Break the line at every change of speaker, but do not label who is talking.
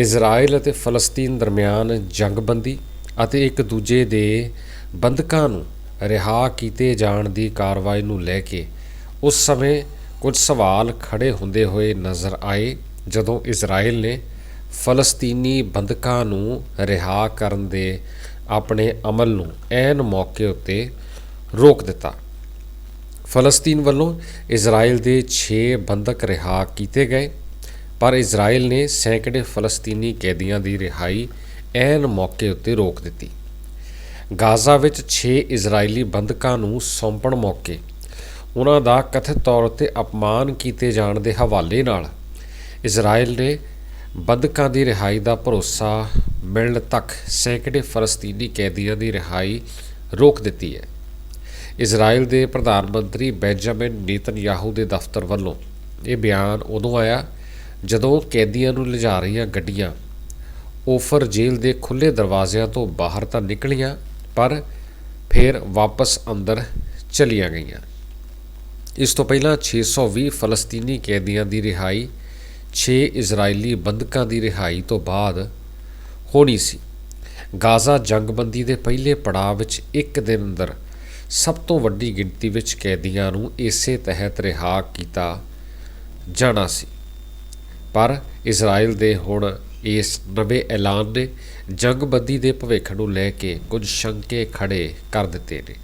Israel ਅਤੇ ਫਲਸਤੀਨ ਦਰਮਿਆਨ ਜੰਗਬੰਦੀ ਅਤੇ ਇੱਕ ਦੂਜੇ ਦੇ ਬੰਦਕਾਂ ਨੂੰ ਰਿਹਾ ਕੀਤੇ ਜਾਣ ਦੀ ਕਾਰਵਾਈ ਨੂੰ ਲੈ ਕੇ ਉਸ ਸਮੇਂ ਕੁਝ ਸਵਾਲ ਖੜੇ ਹੁੰਦੇ ਹੋਏ ਨਜ਼ਰ ਆਏ, ਜਦੋਂ ਇਜ਼ਰਾਈਲ ਨੇ ਫਲਸਤੀਨੀ ਬੰਦਕਾਂ ਨੂੰ ਰਿਹਾ ਕਰਨ ਦੇ ਆਪਣੇ ਅਮਲ ਨੂੰ ਐਨ ਮੌਕੇ ਉੱਤੇ ਰੋਕ ਦਿੱਤਾ। ਫਲਸਤੀਨ ਵੱਲੋਂ ਇਜ਼ਰਾਈਲ ਦੇ 6 ਬੰਦਕ ਰਿਹਾ ਕੀਤੇ ਗਏ। ਪਰ ਇਜ਼ਰਾਈਲ ਨੇ ਸੈਂਕੜੇ ਫਲਸਤੀਨੀ ਕੈਦੀਆਂ ਦੀ ਰਿਹਾਈ ਐਨ ਮੌਕੇ ਉੱਤੇ ਰੋਕ ਦਿੱਤੀ। ਗਾਜ਼ਾ ਵਿੱਚ 6 ਇਜ਼ਰਾਈਲੀ ਬੰਦਕਾਂ ਨੂੰ ਸੌਂਪਣ ਮੌਕੇ ਉਹਨਾਂ ਦਾ ਕਥਿਤ ਤੌਰ ਤੇ ਅਪਮਾਨ ਕੀਤੇ ਜਾਣ ਦੇ ਹਵਾਲੇ ਨਾਲ ਇਜ਼ਰਾਈਲ ਨੇ ਬੰਦਕਾਂ ਦੀ ਰਿਹਾਈ ਦਾ ਭਰੋਸਾ ਮਿਲਣ ਤੱਕ ਸੈਂਕੜੇ ਫਲਸਤੀਨੀ ਕੈਦੀਆਂ ਦੀ ਰਿਹਾਈ ਰੋਕ ਦਿੱਤੀ ਹੈ। ਇਜ਼ਰਾਈਲ ਦੇ ਪ੍ਰਧਾਨ ਮੰਤਰੀ ਬੈਂਜਾਮਿਨ ਨੇਤਨਯਾਹੂ ਦੇ ਦਫ਼ਤਰ ਵੱਲੋਂ ਇਹ ਬਿਆਨ ਉਦੋਂ ਆਇਆ ਜਦੋਂ ਕੈਦੀਆਂ ਨੂੰ ਲਿਜਾ ਰਹੀਆਂ ਗੱਡੀਆਂ, ਓਫਰ ਜੇਲ੍ਹ ਦੇ ਖੁੱਲੇ ਦਰਵਾਜ਼ਿਆਂ ਤੋਂ ਬਾਹਰ ਤਾਂ ਨਿਕਲੀਆਂ, ਪਰ ਫਿਰ ਵਾਪਸ ਅੰਦਰ ਚਲੀਆਂ ਗਈਆਂ। ਇਸ ਤੋਂ ਪਹਿਲਾਂ 620 ਫਲਸਤੀਨੀ ਕੈਦੀਆਂ ਦੀ ਰਿਹਾਈ 6 ਇਜ਼ਰਾਈਲੀ ਬੰਦਕਾਂ ਦੀ ਰਿਹਾਈ ਤੋਂ ਬਾਅਦ ਹੋਣੀ ਸੀ। ਗਾਜ਼ਾ ਜੰਗਬੰਦੀ ਦੇ ਪਹਿਲੇ ਪੜਾਅ ਵਿੱਚ ਇੱਕ ਦਿਨ ਅੰਦਰ ਸਭ ਤੋਂ ਵੱਡੀ ਗਿਣਤੀ ਵਿੱਚ ਕੈਦੀਆਂ ਨੂੰ ਇਸੇ ਤਹਿਤ ਰਿਹਾ ਕੀਤਾ ਜਾਣਾ ਸੀ। ਪਰ ਇਜ਼ਰਾਈਲ ਦੇ ਹੁਣ ਇਸ ਨਵੇਂ ਐਲਾਨ ਨੇ ਜੰਗਬੰਦੀ ਦੇ ਭਵਿੱਖ ਨੂੰ ਲੈ ਕੇ ਕੁਝ ਸ਼ੰਕੇ ਖੜੇ ਕਰ ਦਿੱਤੇ ਨੇ।